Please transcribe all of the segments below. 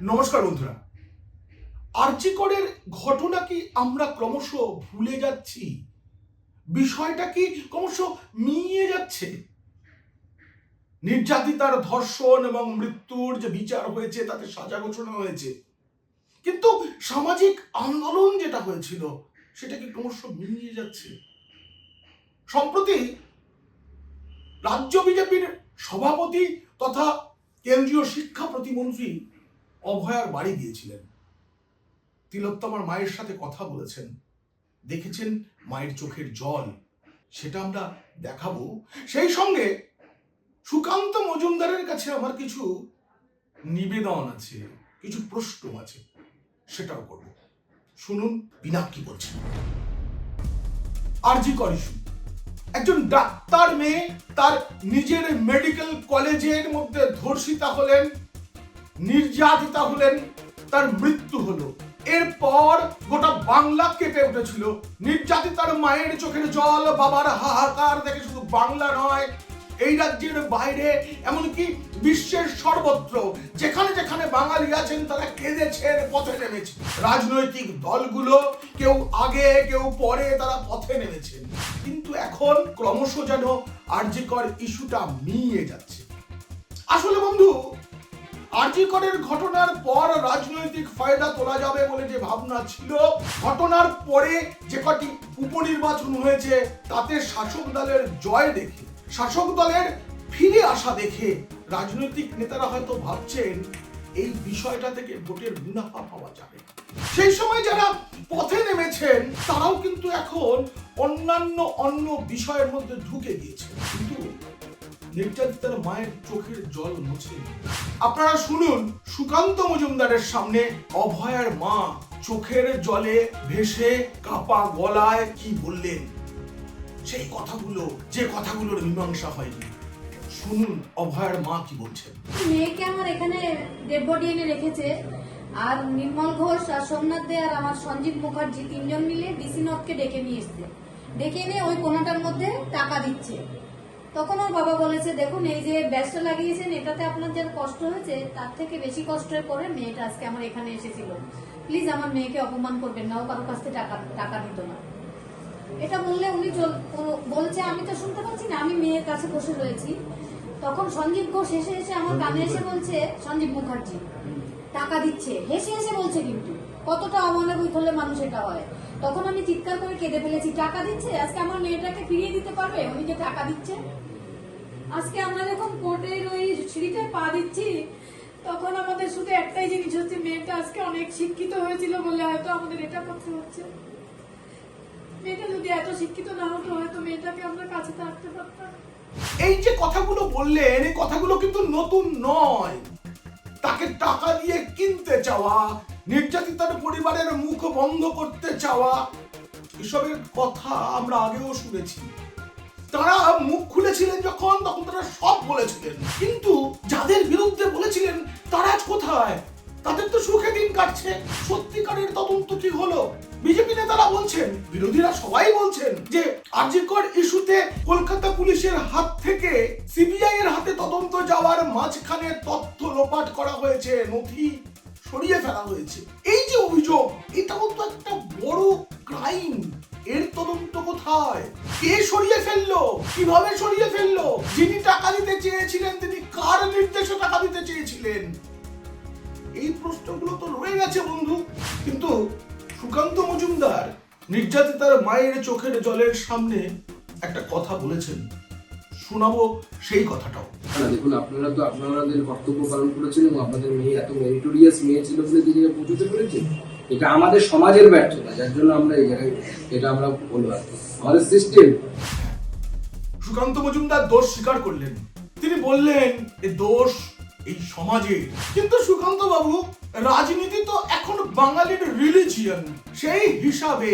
নমস্কার বন্ধুরা। আর্যিকরের ঘটনা কি আমরা ক্রমশ ভুলে যাচ্ছি? বিষয়টা কি ক্রমশ মিইয়ে যাচ্ছে? নির্যাতিতার ধর্ষণ এবং মৃত্যুর যে বিচার হয়েছে, তাতে সাজা ঘোষণা হয়েছে। কিন্তু সামাজিক আন্দোলন যেটা হয়েছিল, সেটা কি ক্রমশ মিলিয়ে যাচ্ছে? সম্প্রতি রাজ্য বিজেপির সভাপতি তথা কেন্দ্রীয় শিক্ষা প্রতিমন্ত্রী অভয়ার বাড়ি গিয়েছিলেন। তিলোত্তমার মায়ের সাথে কথা বলেছেন। দেখেছেন মায়ের চোখের জল। সেটা আমরা দেখাবো। সেই সঙ্গে সুকান্ত মজুমদারের কাছে আমার কিছু নিবেদন আছে, কিছু প্রশ্ন আছে, সেটাও করব। শুনুন, বিনাক কি বলছেন আরজি কর ইস্যু একজন ডাক্তার মেয়ে তার নিজের মেডিকেল কলেজের মধ্যে ধর্ষিতা হলেন। নির্যাতিতা হলেন, তার মৃত্যু হলো। এরপর গোটা বাংলা কেঁপে উঠেছিল। নির্যাতিতার মায়ের চোখের জল, বাবার হাহাকার দেখে শুধু বাংলা নয়, এই রাজ্যের বাইরে, এমনকি বিশ্বের সর্বত্র, যেখানে যেখানে বাঙালি আছেন, তারা কেঁদেছেন, পথে নেমেছে। রাজনৈতিক দলগুলো কেউ আগে, কেউ পরে তারা পথে নেমেছেন। কিন্তু এখন ক্রমশ যেন আর্যিকর ইস্যুটা মিইয়ে যাচ্ছে। আসলে বন্ধু আর্যিকরের ঘটনার পর রাজনৈতিক ফায়দা তোলা যাবে বলে যে ভাবনা ছিল। ঘটনার পরে যে কটি উপনির্বাচন হয়েছে, তাতে শাসক দলের জয় দেখে, শাসক দলের ফিরে আসা দেখে রাজনৈতিক নেতারা হয়তো ভাবছেন, এই বিষয়টা থেকে ভোটের মুনাফা পাওয়া যাবে। সেই সময় যারা পথে নেমেছেন, তারাও কিন্তু এখন অন্যান্য অন্য বিষয়ের মধ্যে ঢুকে গিয়েছে কিন্তু নির্যাতিতার মায়ের চোখের জল মুছে আপনারা শুনুন, সুকান্ত মজুমদারের সামনে অভয়ার মা চোখের জলে ভেসে কাপা গলায় কি বললেন? সেই কথাগুলো, যে কথাগুলোর মীমাংসা হয়নি। শুনুন, অভয়ার মা কি বলছেন। মেয়েকে আমার এখানে ডেড এনে রেখেছে। আর নির্মল ঘোষ আর সোমনাথ দে আর আমার সঞ্জীব মুখার্জি তিনজন মিলে ডিসি নথকে ডেকে নিয়ে এসছে। ডেকে এনে ওই কোনাটার মধ্যে টাকা দিচ্ছে। তখন ওর বাবা বলেছে দেখুন এই যে ব্যাসটা লাগিয়েছেন এটাতে আপনার যার কষ্ট হয়েছে তার থেকে বেশি কষ্টের পরে মেয়েটা আজকে আমার এখানে এসেছিল। প্লিজ আমার মেয়েকে অপমান করবেন না ও কারোর কাছ থেকে টাকা টাকা দিত না। এটা বললে উনি বলছে আমি তো শুনতে পাচ্ছি না আমি মেয়ের কাছে বসে রয়েছি। তখন সঞ্জীব ঘোষ হেসে হেসে আমার কানে এসে বলছে সঞ্জীব মুখার্জি টাকা দিচ্ছে। হেসে হেসে বলছে কিন্তু কতটা অমানবিক হলে মানুষ এটা হয়। তখন আমি চিৎকার করে কেঁদে ফেলেছি, টাকা দিচ্ছে? আজকে আমার মেয়েটাকে ফিরিয়ে দিতে পারবে? উনি যে টাকা দিচ্ছে? আজকে আমরা যখন কোর্টের ওই সিঁড়িতে পা দিচ্ছি, তখন আমাদের শুধু একটাই জিনিস হচ্ছে, মেয়েটা আজকে অনেক শিক্ষিত হয়েছিল বলে হয়তো আমাদের এটা করতে হচ্ছে। মেয়েটা যদি এত শিক্ষিত না হতো, হয়তো মেয়েটাকে আমরা কাছে থাকতে পারতাম। এই যে কথাগুলো বললেন, এই কথাগুলো কিন্তু নতুন নয়। তাকে টাকা দিয়ে কিনতে চাওয়া নির্যাতিতার পরিবারের মুখ বন্ধ করতে চাওয়া, এসবের কথা আমরা আগেও শুনেছি। তারা মুখ খুলেছিলেন যখন, তখন তারা সব বলেছিলেন। কিন্তু যাদের বিরুদ্ধে বলেছিলেন, তারা আজ কোথায়? তাদের তো সুখে দিন কাটছে। সত্যিকারের তদন্ত কি হলো? বিজেপি নেতারা বলছেন, বিরোধীরা সবাই বলছেন যে আর্যিকর ইস্যুতে কলকাতা পুলিশের হাত থেকে সিবিআই এর হাতে তদন্ত যাওয়ার মাঝখানে তথ্য লোপাট করা হয়েছে নথি। সরিয়ে ফেলা হয়েছে। এই যে অভিযোগ এটাও তো একটা বড় ক্রাইম এর তদন্ত কোথায়? কে সরিয়ে ফেলল? কীভাবে সরিয়ে ফেলল? যিনি টাকা দিতে চেয়েছিলেন, তিনি কার নির্দেশে টাকা দিতে চেয়েছিলেন? এই প্রশ্নগুলো তো রয়ে গেছে বন্ধু। কিন্তু সুকান্ত মজুমদার নির্যাতিতার মায়ের চোখের জলের সামনে একটা কথা বলেছেন। শোনাবো সেই কথাটাও। না দেখুন আপনারা তো আপনাদের কর্তব্য পালন করেছেন এবং আপনাদের মেয়ে এত মেরিটোরিয়াস মেয়ে ছিল বলে তিনি পৌঁছতে পেরেছেন এটা আমাদের সমাজের ব্যর্থতা যার জন্য আমরা এই জায়গায় এটা আমরা বলব। আমাদের সিস্টেম সুকান্ত মজুমদার দোষ স্বীকার করলেন। তিনি বললেন এ দোষ এই সমাজে। কিন্তু সুকান্ত বাবু রাজনীতি তো এখন বাঙালির রিলিজিয়ন সেই হিসাবে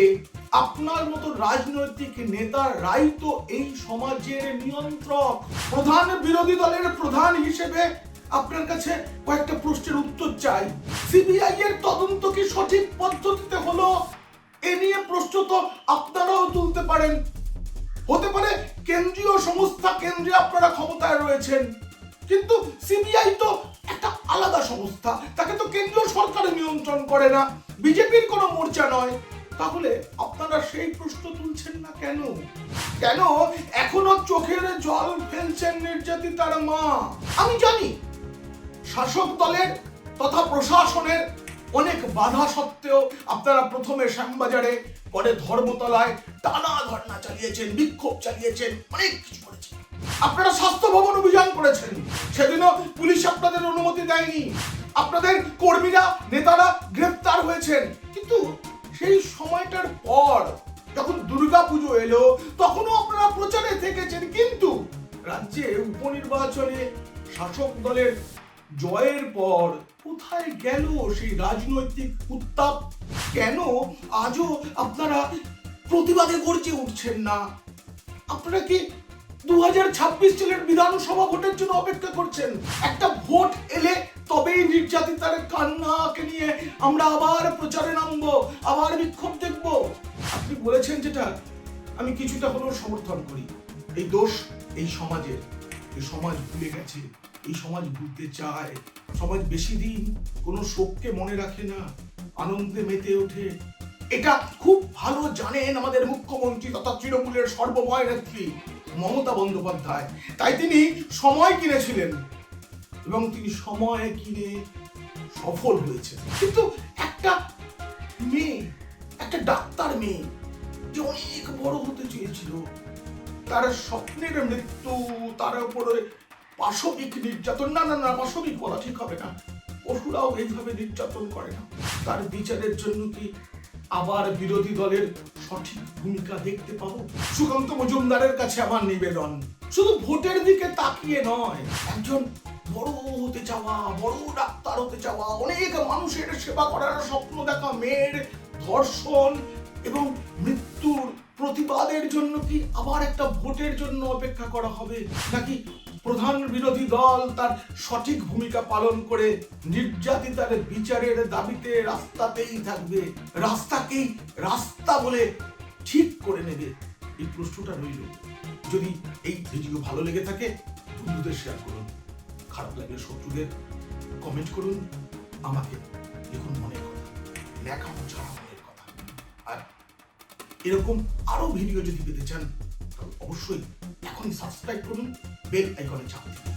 আপনার মতো রাজনৈতিক নেতারাই তো এই সমাজের নিয়ন্ত্রক। প্রধান বিরোধী দলের প্রধান হিসেবে আপনার কাছে কয়েকটা প্রশ্নের উত্তর চাই। সিবিআই এর তদন্ত কি সঠিক পদ্ধতিতে হলো? এ নিয়ে প্রশ্ন তো আপনারাও তুলতে পারেন। হতে পারে কেন্দ্রীয় সংস্থা কেন্দ্রে আপনারা ক্ষমতায় রয়েছেন। কিন্তু সিবিআই তো একটা আলাদা সংস্থা। তাকে তো কেন্দ্রীয় সরকার নিয়ন্ত্রণ করে না। বিজেপির কোনো মোর্চা নয়। তাহলে আপনারা সেই প্রশ্ন তুলছেন না কেন? কেন এখনও চোখের জল ফেলছেন নির্যাতিতার মা? আমি জানি শাসক দলের তথা প্রশাসনের অনেক বাধা সত্ত্বেও আপনারা প্রথমে শ্যামবাজারে, পরে ধর্মতলায় টানা ধর্ণা চালিয়েছেন, বিক্ষোভ চালিয়েছেন, অনেক কিছু করেছেন। আপনারা স্বাস্থ্য ভবন অভিযান করেছেন। সেদিনও পুলিশ আপনাদের অনুমতি দেয়নি। আপনাদের কর্মীরা, নেতারা গ্রেফতার হয়েছেন। কিন্তু সেই সময়টার পর যখন দুর্গা পুজো এলো, তখনও আপনারা প্রচারে থেকেছেন। কিন্তু রাজ্যে উপনির্বাচনে শাসক দলের জয়ের পর কোথায় গেল সেই রাজনৈতিক উত্তাপ? কেন আজও আপনারা প্রতিবাদে গর্জে উঠছেন না? আপনারা কি দু হাজার ছাব্বিশ সালের বিধানসভা ভোটের জন্য অপেক্ষা করছেন? একটা ভোট এলে তবেই নির্যাতিতার কান্নাকে নিয়ে আমরা আবার প্রচারে নামবো, আবার বিক্ষোভ দেখব। আপনি বলেছেন যেটা, আমি কিছুটা হলেও সমর্থন করি। এই দোষ এই সমাজের, এই সমাজ ভুলে গেছে, এই সমাজ ভুলতে চায়। সমাজ বেশি দিন কোনো শোককে মনে রাখে না, আনন্দে মেতে ওঠে। এটা খুব ভালো জানেন আমাদের মুখ্যমন্ত্রী তথা তৃণমূলের সর্বময় নেত্রী মমতা বন্দ্যোপাধ্যায়। তাই তিনি সময় কিনেছিলেন। এবং তিনি সময় কিনে সফল হয়েছে কিন্তু একটা মেয়ে, একটা ডাক্তার মেয়ে যে অনেক বড় হতে চেয়েছিল, তার স্বপ্নের মৃত্যু, তার উপরে পাশবিক নির্যাতন, না না না, পাশবিক বলা ঠিক হবে না, পশুরাও এইভাবে নির্যাতন করে না। তার বিচারের জন্য কি আবার বিরোধী দলের সঠিক ভূমিকা দেখতে পাবো? সুকান্ত মজুমদারের কাছে আমার নিবেদন, শুধু ভোটের দিকে তাকিয়ে নয়, একজন বড় হতে চাওয়া, বড় ডাক্তার হতে চাওয়া, অনেক মানুষের সেবা করার স্বপ্ন দেখা মেয়ের ধর্ষণ এবং মৃত্যুর প্রতিবাদের জন্য কি আবার একটা ভোটের জন্য অপেক্ষা করা হবে? নাকি প্রধান বিরোধী দল তার সঠিক ভূমিকা পালন করে নির্যাতিতার বিচারের দাবিতে রাস্তাতেই থাকবে? রাস্তাকেই রাস্তা বলে ঠিক করে নেবে। এই প্রশ্নটা রইল। যদি এই ভিডিও ভালো লেগে থাকে, বন্ধুদের শেয়ার করুন। খারাপ লাগলে শত্রুদের কমেন্ট করুন, আমাকে দেখুন মনের কথা লেখা ছাড়া মনের কথা। আর এরকম আরও ভিডিও যদি পেতে চান, তাহলে অবশ্যই এখনই সাবস্ক্রাইব করুন বেল আইকনে চাপ দিন।